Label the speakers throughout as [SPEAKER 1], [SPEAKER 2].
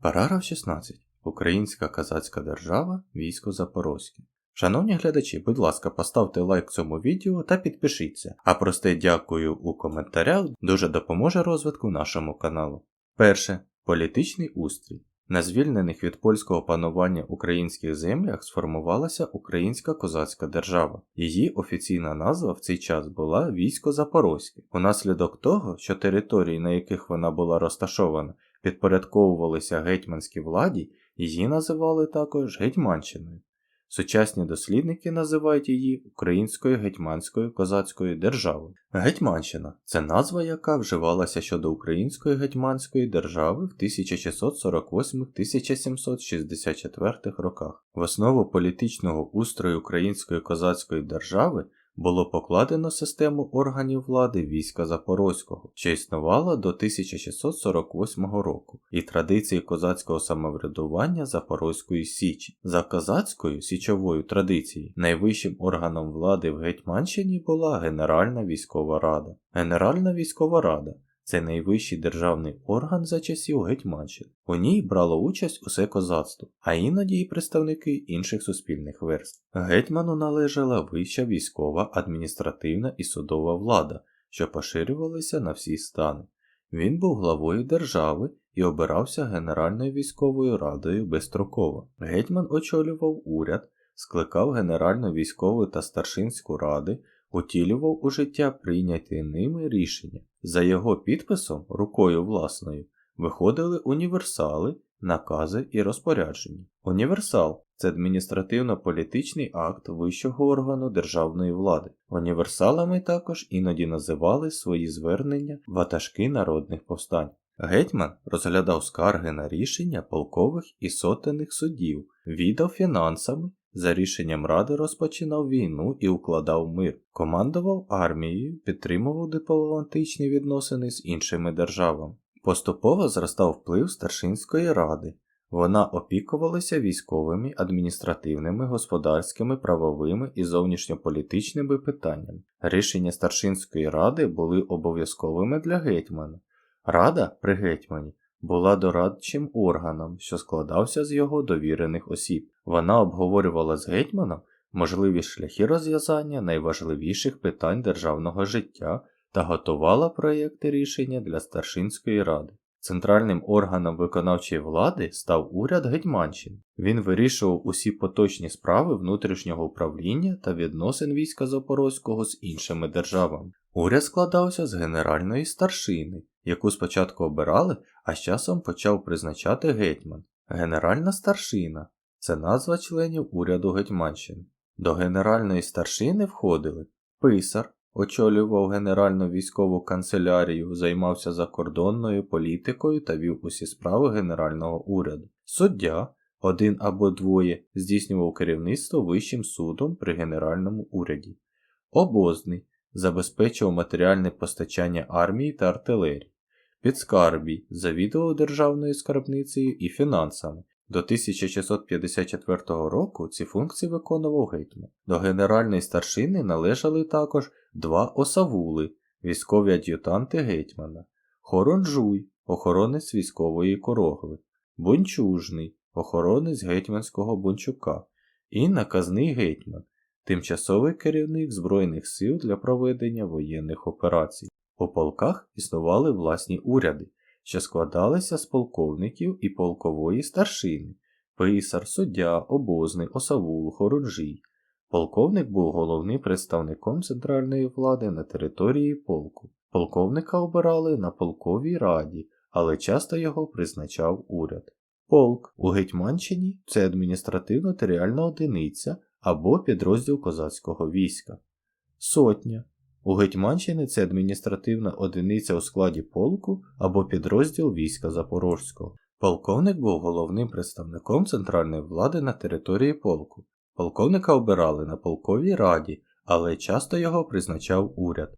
[SPEAKER 1] Параграф 16. Українська козацька держава, військо Запорозьке. Шановні глядачі, будь ласка, поставте лайк цьому відео та підпишіться, а просте дякую у коментарях дуже допоможе розвитку нашому каналу. Перше. Політичний устрій. На звільнених від польського панування українських землях сформувалася Українська козацька держава. Її офіційна назва в цей час була Військо Запорозьке. Унаслідок того, що території, на яких вона була розташована, підпорядковувалися гетьманській владі, її називали також Гетьманщиною. Сучасні дослідники називають її Українською гетьманською козацькою державою. Гетьманщина це назва, яка вживалася щодо Української гетьманської держави в 1648-1764 роках. В основу політичного устрою Української козацької держави було покладено систему органів влади війська Запорозького, що існувала до 1648 року, і традиції козацького самоврядування Запорозької Січі. За козацькою січовою традицією найвищим органом влади в Гетьманщині була Генеральна військова рада. Генеральна військова рада це найвищий державний орган за часів Гетьманщини. У ній брало участь усе козацтво, а іноді і представники інших суспільних верств. Гетьману належала вища військова, адміністративна і судова влада, що поширювалися на всі стани. Він був главою держави і обирався Генеральною військовою радою безстроково. Гетьман очолював уряд, скликав Генеральну військову та старшинську ради, утілював у життя прийняті ними рішення. За його підписом, рукою власною, виходили універсали, накази і розпорядження. Універсал це адміністративно-політичний акт вищого органу державної влади. Універсалами також іноді називали свої звернення ватажки народних повстань. Гетьман розглядав скарги на рішення полкових і сотенних судів, віддав фінансами, за рішенням ради розпочинав війну і укладав мир, командував армією, підтримував дипломатичні відносини з іншими державами. Поступово зростав вплив старшинської ради. Вона опікувалася військовими, адміністративними, господарськими, правовими і зовнішньополітичними питаннями. Рішення старшинської ради були обов'язковими для гетьмана. Рада при гетьмані була дорадчим органом, що складався з його довірених осіб. Вона обговорювала з гетьманом можливі шляхи розв'язання найважливіших питань державного життя та готувала проєкти рішення для старшинської ради. Центральним органом виконавчої влади став уряд Гетьманщини. Він вирішував усі поточні справи внутрішнього управління та відносин війська Запорозького з іншими державами. Уряд складався з генеральної старшини, яку спочатку обирали, а з часом почав призначати гетьман. Генеральна старшина це назва членів уряду Гетьманщини. До генеральної старшини входили писар, очолював Генеральну військову канцелярію, займався закордонною політикою та вів усі справи Генерального уряду. Суддя, один або двоє, здійснював керівництво Вищим судом при Генеральному уряді. Обозний забезпечував матеріальне постачання армії та артилерії. Підскарбій завідував державною скарбницею і фінансами. До 1654 року ці функції виконував гетьман. До генеральної старшини належали також два осавули, військові ад'ютанти гетьмана, Хоронжуй, охоронець військової корогви, Бунчужний, охоронець гетьманського бунчука і наказний гетьман, тимчасовий керівник Збройних сил для проведення воєнних операцій. У полках існували власні уряди, що складалися з полковників і полкової старшини, писар, суддя, обозний, осавул, хорунжій. Полковник був головним представником центральної влади на території полку. Полковника обирали на полковій раді, але часто його призначав уряд. Полк у Гетьманщині це адміністративно-териальна одиниця або підрозділ козацького війська. Сотня у Гетьманщині це адміністративна одиниця у складі полку або підрозділ війська Запорозького. Полковник був головним представником центральної влади на території полку. Полковника обирали на полковій раді, але часто його призначав уряд.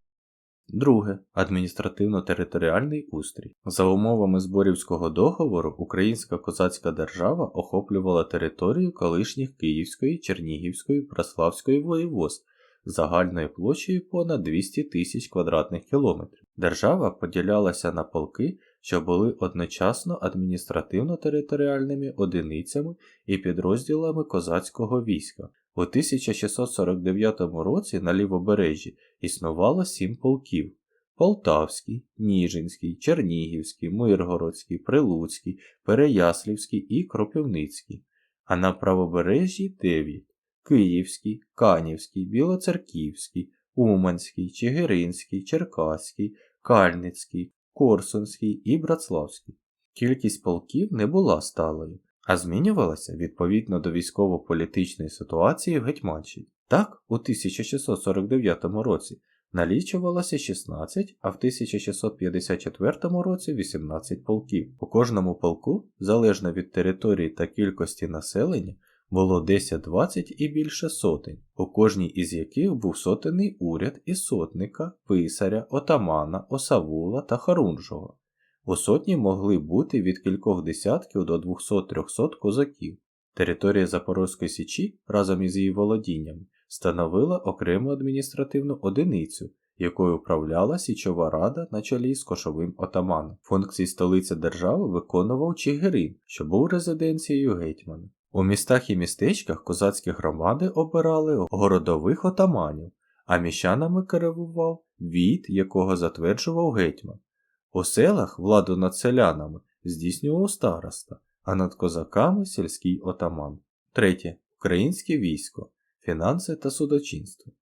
[SPEAKER 1] Друге адміністративно-територіальний устрій. За умовами Зборівського договору Українська козацька держава охоплювала територію колишніх Київської, Чернігівської, Браславської воєводств загальною площею понад 200 тисяч квадратних кілометрів. Держава поділялася на полки що були одночасно адміністративно-територіальними одиницями і підрозділами козацького війська. У 1649 році на лівобережжі існувало сім полків: Полтавський, Ніжинський, Чернігівський, Миргородський, Прилуцький, Переяслівський і Кропивницький, а на правобережжі 9 Київський, Канівський, Білоцерківський, Уманський, Чигиринський, Черкаський, Кальницький, Корсунський і Братславський. Кількість полків не була сталою, а змінювалася відповідно до військово-політичної ситуації в Гетьманщині. Так, у 1649 році налічувалося 16, а в 1654 році 18 полків. У кожному полку, залежно від території та кількості населення, було 10-20 і більше сотень, у кожній із яких був сотенний уряд із сотника, писаря, отамана, осавула та харунжого. У сотні могли бути від кількох десятків до 200-300 козаків. Територія Запорозької Січі разом із її володіннями становила окрему адміністративну одиницю, якою управляла Січова рада на чолі з кошовим отаманом. Функції столиці держави виконував Чигирин, що був резиденцією гетьмана. У містах і містечках козацькі громади обирали городових отаманів, а міщанами керував від, якого затверджував гетьман. У селах владу над селянами здійснював староста, а над козаками сільський отаман. Третє. Українське військо, фінанси та судочинство.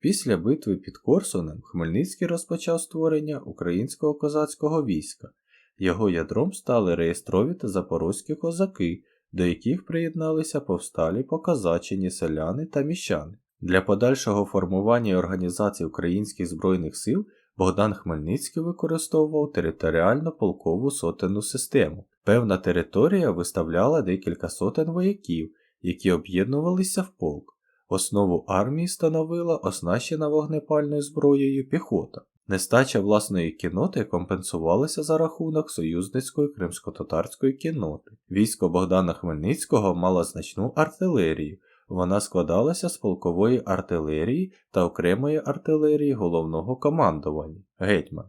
[SPEAKER 1] Після битви під Корсунем Хмельницький розпочав створення українського козацького війська. Його ядром стали реєстрові та запорозькі козаки, до яких приєдналися повсталі покозачені селяни та міщани. Для подальшого формування організації українських збройних сил Богдан Хмельницький використовував територіально полкову сотенну систему. Певна територія виставляла декілька сотень вояків, які об'єднувалися в полк. Основу армії становила оснащена вогнепальною зброєю піхота. Нестача власної кіноти компенсувалася за рахунок союзницької кримсько-татарської кіноти. Військо Богдана Хмельницького мало значну артилерію. Вона складалася з полкової артилерії та окремої артилерії головного командування гетьман.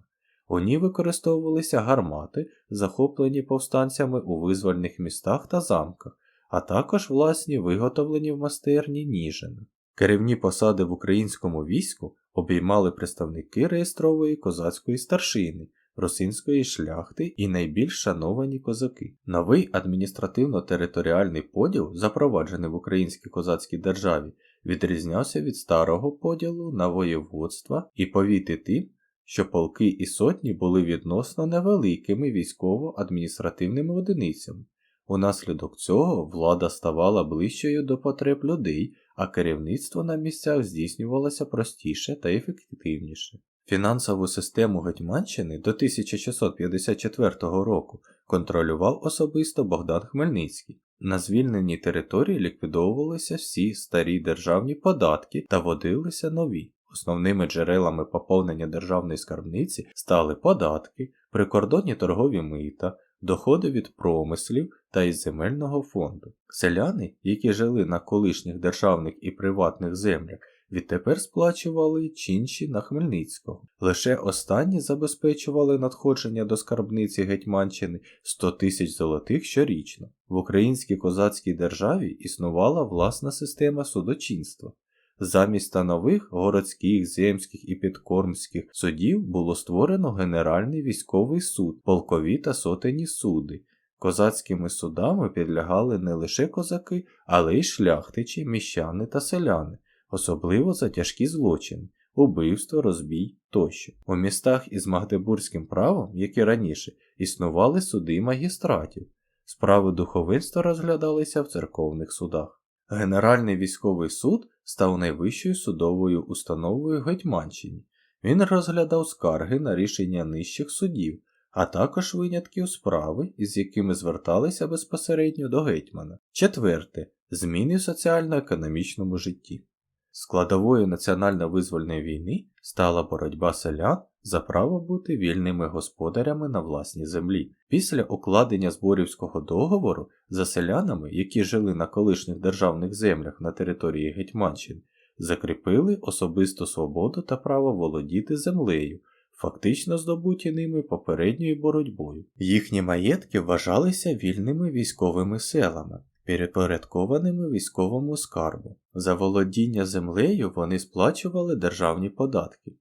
[SPEAKER 1] У ній використовувалися гармати, захоплені повстанцями у визвольних містах та замках, а також власні виготовлені в майстерні Ніжина. Керівні посади в українському війську обіймали представники реєстрової козацької старшини, росинської шляхти і найбільш шановані козаки. Новий адміністративно-територіальний поділ, запроваджений в українській козацькій державі, відрізнявся від старого поділу на воєводства і повіти тим, що полки і сотні були відносно невеликими військово-адміністративними одиницями. Унаслідок цього влада ставала ближчою до потреб людей, а керівництво на місцях здійснювалося простіше та ефективніше. Фінансову систему Гетьманщини до 1654 року контролював особисто Богдан Хмельницький. На звільненій території ліквідовувалися всі старі державні податки та водилися нові. Основними джерелами поповнення державної скарбниці стали податки, прикордонні торгові мита, доходи від промислів та із земельного фонду. Селяни, які жили на колишніх державних і приватних землях, відтепер сплачували чинші на Хмельницького. Лише останні забезпечували надходження до скарбниці Гетьманщини 100 тисяч золотих щорічно. В українській козацькій державі існувала власна система судочинства. Замість станових городських, земських і підкормських судів було створено Генеральний військовий суд, полкові та сотені суди. Козацькими судами підлягали не лише козаки, але й шляхтичі, міщани та селяни, особливо за тяжкі злочини, убивство, розбій тощо. У містах із Магдебурзьким правом, як і раніше, існували суди магістратів. Справи духовенства розглядалися в церковних судах. Генеральний військовий суд став найвищою судовою установою Гетьманщині. Він розглядав скарги на рішення нижчих судів, а також винятки у справи, із якими зверталися безпосередньо до гетьмана. Четверте. Зміни в соціально-економічному житті. Складовою національно-визвольної війни стала боротьба селян за право бути вільними господарями на власній землі. Після укладення зборівського договору за селянами, які жили на колишніх державних землях на території Гетьманщини, закріпили особисту свободу та право володіти землею, фактично здобуті ними попередньою боротьбою. Їхні маєтки вважалися вільними військовими селами, підпорядкованими військовому скарбу. За володіння землею вони сплачували державні податки.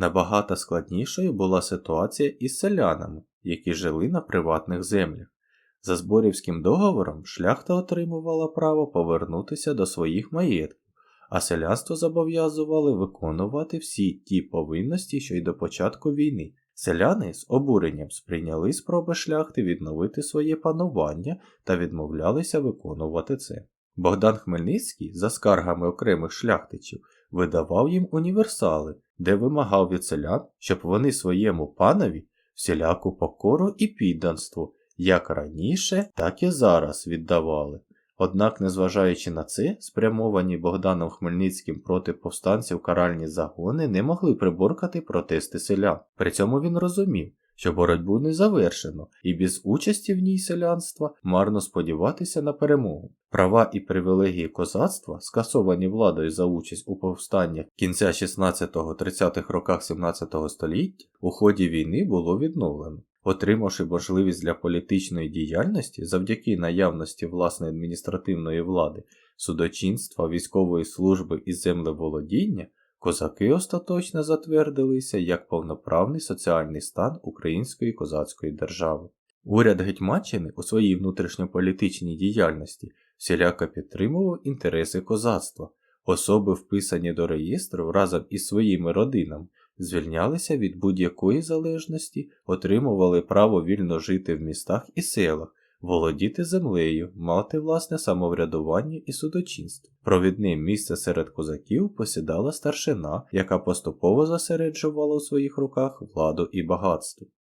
[SPEAKER 1] Набагато складнішою була ситуація із селянами, які жили на приватних землях. За Зборівським договором шляхта отримувала право повернутися до своїх маєтків, а селянство зобов'язували виконувати всі ті повинності, що й до початку війни. Селяни з обуренням сприйняли спроби шляхти відновити своє панування та відмовлялися виконувати це. Богдан Хмельницький, за скаргами окремих шляхтичів, видавав їм універсали, де вимагав від селян, щоб вони своєму панові всіляку покору і підданство як раніше, так і зараз віддавали. Однак, незважаючи на це, спрямовані Богданом Хмельницьким проти повстанців каральні загони не могли приборкати протести селян. При цьому він розумів, що боротьбу не завершено, і без участі в ній селянства марно сподіватися на перемогу. Права і привілегії козацтва, скасовані владою за участь у повстаннях кінця 16-30-х роках 17 століття, у ході війни було відновлено. Отримавши можливість для політичної діяльності завдяки наявності власної адміністративної влади, судочинства, військової служби і землеволодіння, козаки остаточно затвердилися як повноправний соціальний стан Української козацької держави. Уряд Гетьмаччини у своїй внутрішньополітичній діяльності всіляко підтримував інтереси козацтва, особи, вписані до реєстру разом із своїми родинами, звільнялися від будь-якої залежності, отримували право вільно жити в містах і селах, володіти землею, мати власне самоврядування і судочинство. Провідним місце серед козаків посідала старшина, яка поступово засереджувала у своїх руках владу і багатство.